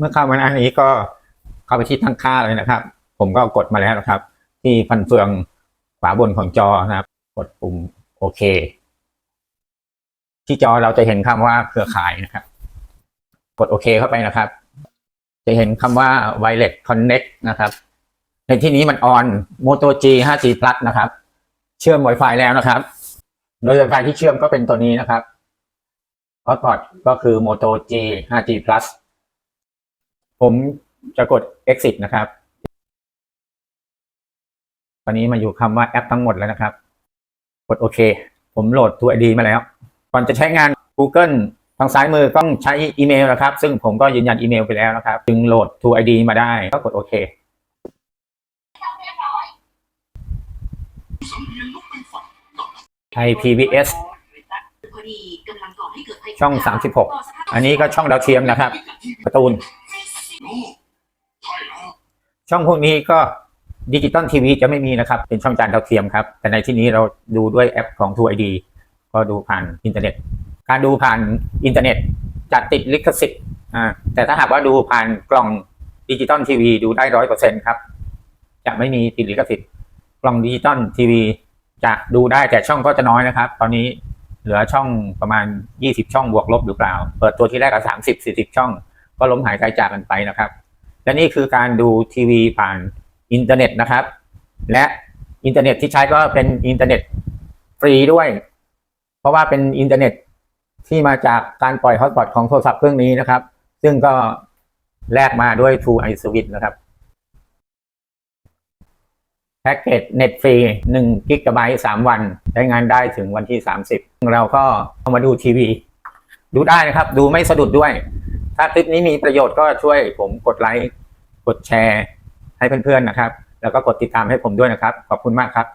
เมื่อเข้ามาหน้านี้ก็เข้าไปที่ตั้งค่าเลยนะครับ ผมก็กดมาแล้วนะครับ ที่ฟันเฟืองขวาบนของจอนะครับ กดปุ่มโอเค ที่จอเราจะเห็นคำว่าเครือข่ายนะครับ กดโอเคเข้าไปนะครับ จะเห็นคำว่า wireless connect นะครับ ในที่นี้มันออน Moto G 5G Plus นะครับ เชื่อม Wi-Fi แล้วนะครับ โดย Wi-Fi ที่เชื่อมก็เป็นตัวนี้นะครับ Hotspot ก็คือ Moto G 5G Plus ผมจะกด exit นะครับ ตอนนี้มาอยู่คำว่าแอปทั้งหมดแล้วนะครับ กดโอเค ผมโหลด True ID มาแล้ว ก่อนจะใช้งาน Google ทางซ้ายมือต้องใช้อีเมลนะครับ ซึ่งผมก็ยืนยันอีเมลไปแล้วนะครับ จึงโหลด True ID มาได้ ก็กดโอเคไทย PBS ช่อง 36 อันนี้ก็ช่องดาวเทียมนะครับการ์ตูน ช่องพวกนี้ก็ดิจิตอลทีวีจะไม่มีนะครับ เป็นช่องจานดาวเทียมครับ แต่ในที่นี้เราดูด้วยแอปของ True ID ก็ดูผ่านอินเทอร์เน็ต การดูผ่านอินเทอร์เน็ตจะติดลิขสิทธิ์อ่าแต่ถ้าหากว่าดูผ่านกล่องดิจิตอลทีวีดูได้ร้อยเปอร์เซ็นครับ จะไม่มีติดลิขสิทธิ์ กล่องดิจิตอลทีวีจะดูได้แต่ช่องก็จะน้อยนะครับ ตอนนี้เหลือช่องประมาณ 20 ช่องบวกลบหรือเปล่า เปิดตัวที่แรกก็30 40ช่อง ก็ล้มหายตายจากกันไปนะครับ และนี่คือการดูทีวีผ่านอินเทอร์เน็ตนะครับ และอินเทอร์เน็ตที่ใช้ก็เป็นอินเทอร์เน็ตฟรีด้วย เพราะว่าเป็นอินเทอร์เน็ตที่มาจากการปล่อยฮอตสปอตของโทรศัพท์เครื่องนี้นะครับ ซึ่งก็แลกมาด้วย True i s w i t นะครับแพ็กเกจเน็ตฟรี1กิกะไบต์3วัน ใช้งานได้ถึงวันที่ 30 เราก็เอามาดูทีวี ดูได้นะครับ ดูไม่สะดุดด้วย ถ้าคลิปนี้มีประโยชน์ก็ช่วยผมกดไลค์ กดแชร์ให้เพื่อนๆนะครับ แล้วก็กดติดตามให้ผมด้วยนะครับ ขอบคุณมากครับ